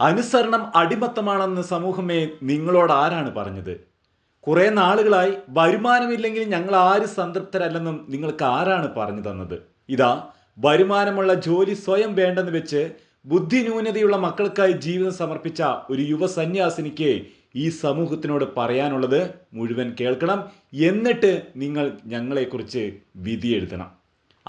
അനുസരണം അടിമത്തമാണെന്ന് സമൂഹമേ നിങ്ങളോട് ആരാണ് പറഞ്ഞത്? കുറെ നാളുകളായി വരുമാനമില്ലെങ്കിൽ ഞങ്ങൾ ആര് സംതൃപ്തരല്ലെന്നും നിങ്ങൾക്ക് ആരാണ് പറഞ്ഞു തന്നത്? ഇതാ വരുമാനമുള്ള ജോലി സ്വയം വേണ്ടെന്ന് വെച്ച് ബുദ്ധിന്യൂനതയുള്ള മക്കൾക്കായി ജീവിതം സമർപ്പിച്ച ഒരു യുവ സന്യാസിനിക്ക് ഈ സമൂഹത്തിനോട് പറയാനുള്ളത് മുഴുവൻ കേൾക്കണം. എന്നിട്ട് നിങ്ങൾ ഞങ്ങളെക്കുറിച്ച് വിധി എഴുതണം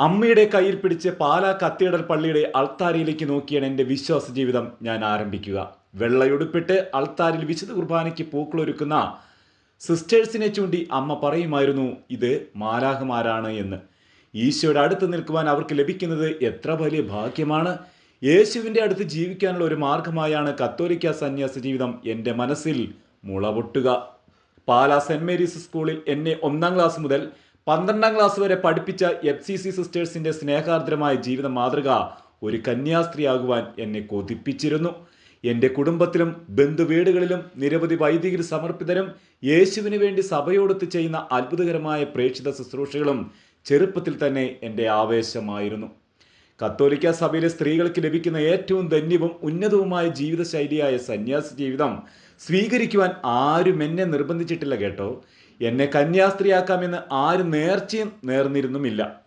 അമ്മയുടെ കയ്യിൽ പിടിച്ച് പാലാ കത്തീഡ്രൽ പള്ളിയുടെ അൾത്താരയിലേക്ക് നോക്കിയാണ് എന്റെ വിശ്വാസ ജീവിതം ഞാൻ ആരംഭിക്കുക. വെള്ളയുടുപ്പിട്ട് അൾത്താരിൽ വിശുദ്ധ കുർബാനയ്ക്ക് പൂക്കളൊരുക്കുന്ന സിസ്റ്റേഴ്സിനെ ചൂണ്ടി അമ്മ പറയുമായിരുന്നു ഇത് മാലാഹമാരാണ് എന്ന്. ഈശോയുടെ അടുത്ത് നിൽക്കുവാൻ അവർക്ക് ലഭിക്കുന്നത് എത്ര വലിയ ഭാഗ്യമാണ്. യേശുവിന്റെ അടുത്ത് ജീവിക്കാനുള്ള ഒരു മാർഗമായാണ് കത്തോലിക്ക സന്യാസ ജീവിതം എന്റെ മനസ്സിൽ മുളപൊട്ടുക. പാലാ സെന്റ് മേരീസ് സ്കൂളിൽ എന്നെ ഒന്നാം ക്ലാസ് മുതൽ പന്ത്രണ്ടാം ക്ലാസ് വരെ പഠിപ്പിച്ച എഫ് സി സി സിസ്റ്റേഴ്സിന്റെ സ്നേഹാർദ്രമായ ജീവിത മാതൃക ഒരു കന്യാസ്ത്രീയാകുവാൻ എന്നെ കൊതിപ്പിച്ചിരുന്നു. എന്റെ കുടുംബത്തിലും ബന്ധുവീടുകളിലും നിരവധി വൈദികർ സമർപ്പിതരും യേശുവിന് വേണ്ടി സഭയോടൊത്ത് ചെയ്യുന്ന അത്ഭുതകരമായ പ്രേക്ഷിത ശുശ്രൂഷകളും ചെറുപ്പത്തിൽ തന്നെ എന്റെ ആവേശമായിരുന്നു. കത്തോലിക്ക സഭയിലെ സ്ത്രീകൾക്ക് ലഭിക്കുന്ന ഏറ്റവും ധന്യവും ഉന്നതവുമായ ജീവിതശൈലിയായ സന്യാസി ജീവിതം സ്വീകരിക്കുവാൻ ആരും എന്നെ നിർബന്ധിച്ചിട്ടില്ല കേട്ടോ. എന്നെ കന്യാസ്ത്രീയാക്കാമെന്ന് ആരും നേർച്ചയും നേർന്നിരുന്നുമില്ല.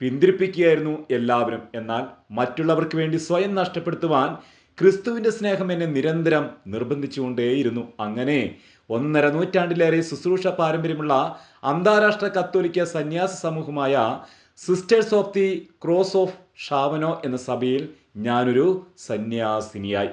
പിന്തിരിപ്പിക്കുകയായിരുന്നു എല്ലാവരും. എന്നാൽ മറ്റുള്ളവർക്ക് വേണ്ടി സ്വയം നഷ്ടപ്പെടുത്തുവാൻ ക്രിസ്തുവിന്റെ സ്നേഹം എന്നെ നിരന്തരം നിർബന്ധിച്ചുകൊണ്ടേയിരുന്നു. അങ്ങനെ ഒന്നര നൂറ്റാണ്ടിലേറെ ശുശ്രൂഷ പാരമ്പര്യമുള്ള അന്താരാഷ്ട്ര കത്തോലിക്ക സന്യാസ സമൂഹമായ sisters of the cross of Chavanod എന്ന സഭയിൽ ഞാനൊരു സന്യാസിനിയായി.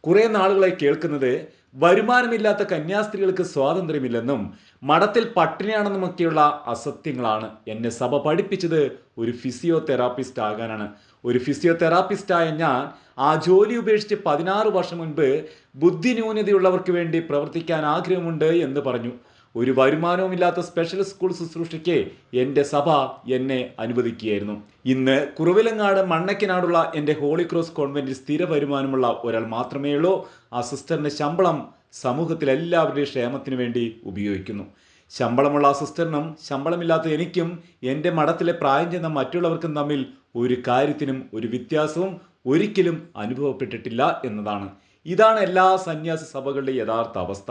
കുറെ നാളുകളായി കേൾക്കുന്നത് വരുമാനമില്ലാത്ത കന്യാസ്ത്രീകൾക്ക് സ്വാതന്ത്ര്യമില്ലെന്നും മഠത്തിൽ പട്ടിണിയാണെന്നുമൊക്കെയുള്ള അസത്യങ്ങളാണ് എന്നെ സഭ പഠിപ്പിച്ചത് ഒരു ഫിസിയോതെറാപ്പിസ്റ്റ് ആകാനാണ്. ഒരു ഫിസിയോതെറാപ്പിസ്റ്റായ ഞാൻ ആ ജോലി ഉപേക്ഷിച്ച് പതിനാറ് വർഷം മുൻപ് ബുദ്ധിന്യൂനതയുള്ളവർക്ക് വേണ്ടി പ്രവർത്തിക്കാൻ ആഗ്രഹമുണ്ട് എന്ന് പറഞ്ഞു. ഒരു വരുമാനവുമില്ലാത്ത സ്പെഷ്യൽ സ്കൂൾ ശുശ്രൂഷയ്ക്ക് എന്റെ സഭ എന്നെ അനുവദിക്കുകയായിരുന്നു. ഇന്ന് കുറവിലങ്ങാട് മണ്ണയ്ക്കനാടുള്ള എന്റെ ഹോളി ക്രോസ് കോൺവെന്റിൽ സ്ഥിര വരുമാനമുള്ള ഒരാൾ മാത്രമേ ഉള്ളൂ. ആ സിസ്റ്ററിന്റെ ശമ്പളം സമൂഹത്തിൽ എല്ലാവരുടെയും ക്ഷേമത്തിന് വേണ്ടി ഉപയോഗിക്കുന്നു. ശമ്പളമുള്ള ആ സിസ്റ്ററിനും ശമ്പളമില്ലാത്ത എനിക്കും എന്റെ മഠത്തിലെ പ്രായം ചെന്ന മറ്റുള്ളവർക്കും തമ്മിൽ ഒരു കാര്യത്തിനും ഒരു വ്യത്യാസവും ഒരിക്കലും അനുഭവപ്പെട്ടിട്ടില്ല എന്നതാണ്. ഇതാണ് എല്ലാ സന്യാസ സഭകളുടെ യഥാർത്ഥ അവസ്ഥ.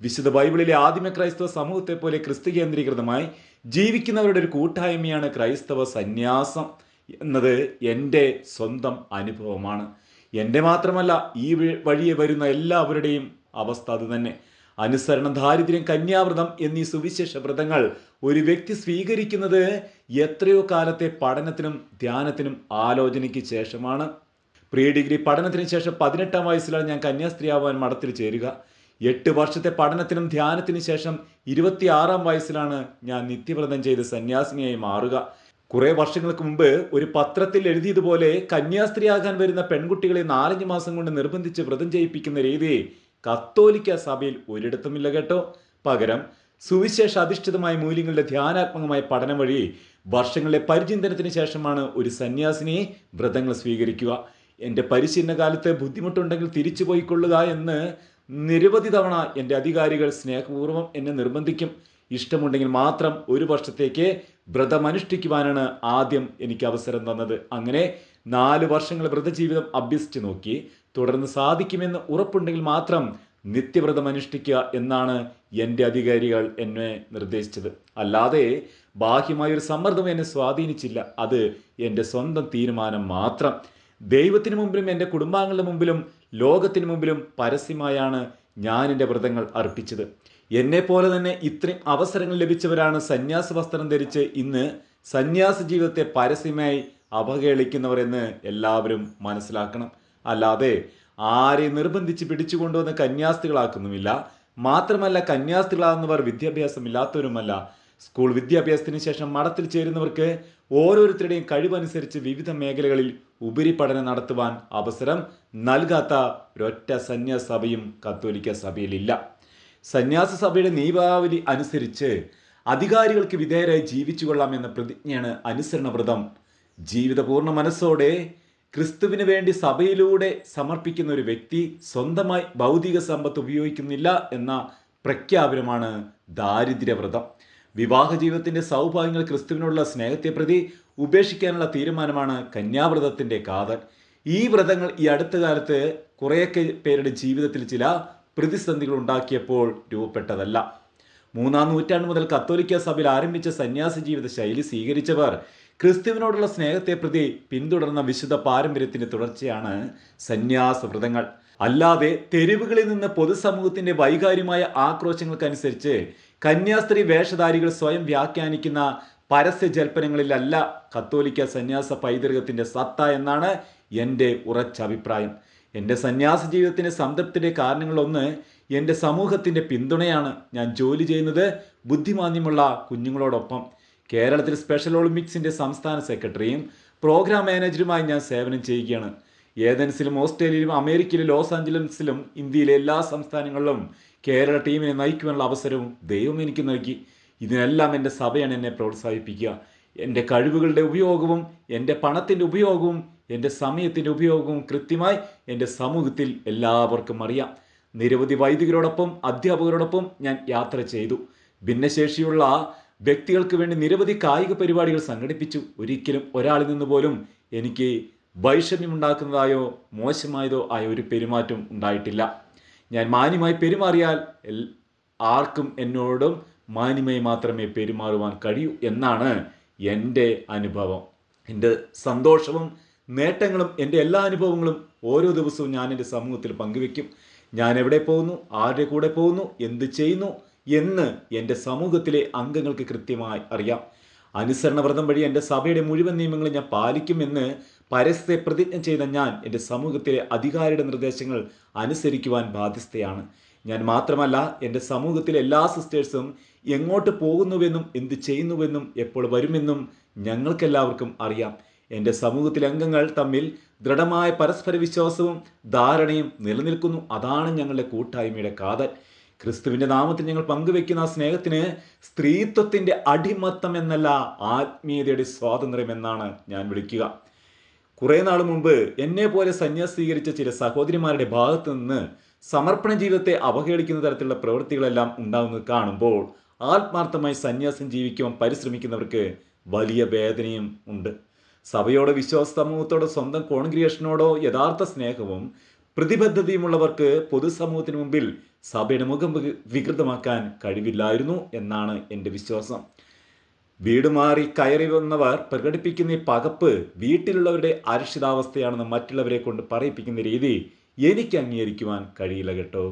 വിശുദ്ധ ബൈബിളിലെ ആദിമ ക്രൈസ്തവ സമൂഹത്തെ പോലെ ക്രിസ്തു കേന്ദ്രീകൃതമായി ജീവിക്കുന്നവരുടെ ഒരു കൂട്ടായ്മയാണ് ക്രൈസ്തവ സന്യാസം എന്നത് എന്റെ സ്വന്തം അനുഭവമാണ്. എന്റെ മാത്രമല്ല ഈ വഴി- വഴിയെ വരുന്ന എല്ലാവരുടെയും അവസ്ഥ അത് തന്നെ. അനുസരണം ദാരിദ്ര്യം കന്യാവ്രതം എന്നീ സുവിശേഷ വ്രതങ്ങൾ ഒരു വ്യക്തി സ്വീകരിക്കുന്നത് എത്രയോ കാലത്തെ പഠനത്തിനും ധ്യാനത്തിനും ആലോചനയ്ക്ക് ശേഷമാണ്. പ്രീ ഡിഗ്രി പഠനത്തിന് ശേഷം പതിനെട്ടാം വയസ്സിലാണ് ഞാൻ കന്യാസ്ത്രീയാവാൻ മഠത്തിൽ ചേരുക. എട്ട് വർഷത്തെ പഠനത്തിനും ധ്യാനത്തിനും ശേഷം ഇരുപത്തിയാറാം വയസ്സിലാണ് ഞാൻ നിത്യവ്രതം ചെയ്ത് സന്യാസിനിയായി മാറുക. കുറേ വർഷങ്ങൾക്ക് മുമ്പ് ഒരു പത്രത്തിൽ എഴുതിയതുപോലെ കന്യാസ്ത്രീയാകാൻ വരുന്ന പെൺകുട്ടികളെ നാലഞ്ച് മാസം കൊണ്ട് നിർബന്ധിച്ച് വ്രതം ചെയ്യിപ്പിക്കുന്ന രീതി കത്തോലിക്ക സഭയിൽ ഒരിടത്തുമില്ല കേട്ടോ. പകരം സുവിശേഷ അധിഷ്ഠിതമായ മൂല്യങ്ങളുടെ ധ്യാനാത്മകമായ പഠനം വഴി വർഷങ്ങളിലെ പരിചിന്തനത്തിന് ശേഷമാണ് ഒരു സന്യാസിനിയെ വ്രതങ്ങൾ സ്വീകരിക്കുക. എന്റെ പരിശീലന കാലത്ത് ബുദ്ധിമുട്ടുണ്ടെങ്കിൽ തിരിച്ചു പോയിക്കൊള്ളുക എന്ന് നിരവധി തവണ എന്റെ അധികാരികൾ സ്നേഹപൂർവം എന്നെ നിർബന്ധിക്കും. ഇഷ്ടമുണ്ടെങ്കിൽ മാത്രം ഒരു വർഷത്തേക്ക് വ്രതമനുഷ്ഠിക്കുവാനാണ് ആദ്യം എനിക്ക് അവസരം തന്നത്. അങ്ങനെ നാല് വർഷങ്ങൾ വ്രതജീവിതം അഭ്യസിച്ച് നോക്കി തുടർന്ന് സാധിക്കുമെന്ന് ഉറപ്പുണ്ടെങ്കിൽ മാത്രം നിത്യവ്രതം അനുഷ്ഠിക്കുക എന്നാണ് എന്റെ അധികാരികൾ എന്നെ നിർദ്ദേശിച്ചത്. അല്ലാതെ ബാഹ്യമായൊരു സമ്മർദ്ദം എന്നെ സ്വാധീനിച്ചില്ല. അത് എന്റെ സ്വന്തം തീരുമാനം മാത്രം. ദൈവത്തിന് മുമ്പിലും എന്റെ കുടുംബാംഗങ്ങളുടെ മുമ്പിലും ലോകത്തിന് മുമ്പിലും പരസ്യമായാണ് ഞാൻ എന്റെ വ്രതങ്ങൾ അർപ്പിച്ചത്. എന്നെപ്പോലെ പോലെ തന്നെ ഇത്രയും അവസരങ്ങൾ ലഭിച്ചവരാണ് സന്യാസ വസ്ത്രം ധരിച്ച് ഇന്ന് സന്യാസ ജീവിതത്തെ പരസ്യമായി അവഹേളിക്കുന്നവർ എന്ന് എല്ലാവരും മനസ്സിലാക്കണം. അല്ലാതെ ആരെ നിർബന്ധിച്ച് പിടിച്ചുകൊണ്ടുവന്ന് കന്യാസ്ത്രീകളാക്കുന്നുമില്ല. മാത്രമല്ല കന്യാസ്ത്രീകളാകുന്നവർ വിദ്യാഭ്യാസമില്ലാത്തവരുമല്ല. സ്കൂൾ വിദ്യാഭ്യാസത്തിന് ശേഷം മഠത്തിൽ ചേരുന്നവർക്ക് ഓരോരുത്തരുടെയും കഴിവനുസരിച്ച് വിവിധ മേഖലകളിൽ ഉപരിപഠനം നടത്തുവാൻ അവസരം നൽകാത്ത ഒരൊറ്റ സന്യാസ സഭയും കത്തോലിക്ക സഭയിലില്ല. സന്യാസ സഭയുടെ നിയമാവലി അനുസരിച്ച് അധികാരികൾക്ക് വിധേയരായി ജീവിച്ചു കൊള്ളാമെന്ന പ്രതിജ്ഞയാണ് അനുസരണ വ്രതം ജീവിതപൂർണ മനസ്സോടെ ക്രിസ്തുവിന് വേണ്ടി സഭയിലൂടെ സമർപ്പിക്കുന്ന ഒരു വ്യക്തി സ്വന്തമായി ഭൗതിക സമ്പത്ത് ഉപയോഗിക്കുന്നില്ല എന്ന പ്രഖ്യാപനമാണ് ദാരിദ്ര്യവ്രതം. വിവാഹ ജീവിതത്തിന്റെ സൗഭാഗ്യങ്ങൾ ക്രിസ്തുവിനുള്ള സ്നേഹത്തെ പ്രതി ഉപേക്ഷിക്കാനുള്ള തീരുമാനമാണ് കന്യാവ്രതത്തിന്റെ കാതൽ. ഈ വ്രതങ്ങൾ ഈ അടുത്ത കാലത്ത് കുറേയൊക്കെ പേരുടെ ജീവിതത്തിൽ ചില പ്രതിസന്ധികൾ ഉണ്ടാക്കിയപ്പോൾ രൂപപ്പെട്ടതല്ല. മൂന്നാം നൂറ്റാണ്ട് മുതൽ കത്തോലിക്ക സഭയിൽ ആരംഭിച്ച സന്യാസ ജീവിത ശൈലി സ്വീകരിച്ചവർ ക്രിസ്തുവിനോടുള്ള സ്നേഹത്തെ പ്രതി പിന്തുടർന്ന വിശുദ്ധ പാരമ്പര്യത്തിന്റെ തുടർച്ചയാണ് സന്യാസ വ്രതങ്ങൾ. അല്ലാതെ തെരുവുകളിൽ നിന്ന് പൊതുസമൂഹത്തിന്റെ വൈകാര്യമായ ആക്രോശങ്ങൾക്കനുസരിച്ച് കന്യാസ്ത്രീ വേഷധാരികൾ സ്വയം വ്യാഖ്യാനിക്കുന്ന പരസ്യ ജൽപ്പനങ്ങളിലല്ല കത്തോലിക്ക സന്യാസ പൈതൃകത്തിന്റെ സത്ത എന്നാണ് എന്റെ ഉറച്ച അഭിപ്രായം. എന്റെ സന്യാസ ജീവിതത്തിന്റെ സംതൃപ്തിയുടെ കാരണങ്ങളൊന്ന് എന്റെ സമൂഹത്തിന്റെ പിന്തുണയാണ്. ഞാൻ ജോലി ചെയ്യുന്നത് ബുദ്ധിമാന്യമുള്ള കുഞ്ഞുങ്ങളോടൊപ്പം. കേരളത്തിൽ സ്പെഷ്യൽ ഒളിമ്പിക്സിന്റെ സംസ്ഥാന സെക്രട്ടറിയും പ്രോഗ്രാം മാനേജറുമായി ഞാൻ സേവനം ചെയ്യുകയാണ്. ഏതൻസിലും ഓസ്ട്രേലിയയിലും അമേരിക്കയിലും ലോസ് ആഞ്ചലസിലും ഇന്ത്യയിലെ എല്ലാ സംസ്ഥാനങ്ങളിലും കേരള ടീമിനെ നയിക്കുവാനുള്ള അവസരവും ദൈവം എനിക്ക് നൽകി. ഇതിനെല്ലാം എന്റെ സഭയാണ് എന്നെ പ്രോത്സാഹിപ്പിക്കുക. എന്റെ കഴിവുകളുടെ ഉപയോഗവും എന്റെ പണത്തിന്റെ ഉപയോഗവും എന്റെ സമയത്തിന്റെ ഉപയോഗവും കൃത്യമായി എന്റെ സമൂഹത്തിൽ എല്ലാവർക്കും അറിയാം. നിരവധി വൈദികരോടൊപ്പം അധ്യാപകരോടൊപ്പം ഞാൻ യാത്ര ചെയ്തു. ഭിന്നശേഷിയുള്ള വ്യക്തികൾക്ക് വേണ്ടി നിരവധി കായിക പരിപാടികൾ സംഘടിപ്പിച്ചു. ഒരിക്കലും ഒരാളിൽ നിന്ന് പോലും എനിക്ക് വൈഷമ്യമുണ്ടാക്കുന്നതായോ മോശമായതോ ആയ ഒരു പെരുമാറ്റം ഉണ്ടായിട്ടില്ല. ഞാൻ മാന്യമായി പെരുമാറിയാൽ ആർക്കും എന്നോടും മാന്യമായി മാത്രമേ പെരുമാറുവാൻ കഴിയൂ എന്നാണ് എന്റെ അനുഭവം. എന്റെ സന്തോഷവും നേട്ടങ്ങളും എന്റെ എല്ലാ അനുഭവങ്ങളും ഓരോ ദിവസവും ഞാൻ എന്റെ സമൂഹത്തിൽ പങ്കുവെക്കും. ഞാൻ എവിടെ പോകുന്നു ആരുടെ കൂടെ പോകുന്നു എന്ത് ചെയ്യുന്നു എന്ന് എന്റെ സമൂഹത്തിലെ അംഗങ്ങൾക്ക് കൃത്യമായി അറിയാം. അനുസരണ വ്രതം വഴി എന്റെ സഭയുടെ മുഴുവൻ നിയമങ്ങളും ഞാൻ പാലിക്കുമെന്ന് പരസ്യ പ്രതിജ്ഞ ചെയ്ത ഞാൻ എന്റെ സമൂഹത്തിലെ അധികാരിയുടെ നിർദ്ദേശങ്ങൾ അനുസരിക്കുവാൻ ബാധ്യസ്ഥയാണ്. ഞാൻ മാത്രമല്ല എന്റെ സമൂഹത്തിലെ എല്ലാ സിസ്റ്റേഴ്സും എങ്ങോട്ട് പോകുന്നുവെന്നും എന്ത് ചെയ്യുന്നുവെന്നും എപ്പോൾ വരുമെന്നും ഞങ്ങൾക്കെല്ലാവർക്കും അറിയാം. എന്റെ സമൂഹത്തിലെ അംഗങ്ങൾ തമ്മിൽ ദൃഢമായ പരസ്പര വിശ്വാസവും ധാരണയും നിലനിൽക്കുന്നു. അതാണ് ഞങ്ങളുടെ കൂട്ടായ്മയുടെ കാതൽ. ക്രിസ്തുവിന്റെ നാമത്തിൽ ഞങ്ങൾ പങ്കുവെക്കുന്ന ആ സ്നേഹത്തിന് സ്ത്രീത്വത്തിന്റെ അടിമത്തം എന്നല്ല ആത്മീയതയുടെ സ്വാതന്ത്ര്യം എന്നാണ് ഞാൻ വിളിക്കുക. കുറേ നാൾ മുമ്പ് എന്നെ പോലെ സന്യാസം സ്വീകരിച്ച ചില സഹോദരിമാരുടെ ഭാഗത്തു നിന്ന് സമർപ്പണ ജീവിതത്തെ അവഹേളിക്കുന്ന തരത്തിലുള്ള പ്രവൃത്തികളെല്ലാം ഉണ്ടാകുന്നത് കാണുമ്പോൾ ആത്മാർത്ഥമായി സന്യാസം ജീവിക്കുവാൻ പരിശ്രമിക്കുന്നവർക്ക് വലിയ വേദനയും ഉണ്ട്. സഭയോട് വിശ്വാസ സമൂഹത്തോടോ സ്വന്തം കോൺഗ്രിയേഷനോടോ യഥാർത്ഥ സ്നേഹവും പ്രതിബദ്ധതയുമുള്ളവർക്ക് പൊതുസമൂഹത്തിന് മുമ്പിൽ സഭയുടെ മുഖം വികൃതമാക്കാൻ കഴിവില്ലായിരുന്നു എന്നാണ് എന്റെ വിശ്വാസം. വീട് മാറി കയറി വന്നവർ പ്രകടിപ്പിക്കുന്ന ഈ പകപ്പ് വീട്ടിലുള്ളവരുടെ അരക്ഷിതാവസ്ഥയാണെന്ന് മറ്റുള്ളവരെ കൊണ്ട് പറയിപ്പിക്കുന്ന രീതി എനിക്ക് അംഗീകരിക്കുവാൻ കഴിയില്ല കേട്ടോ.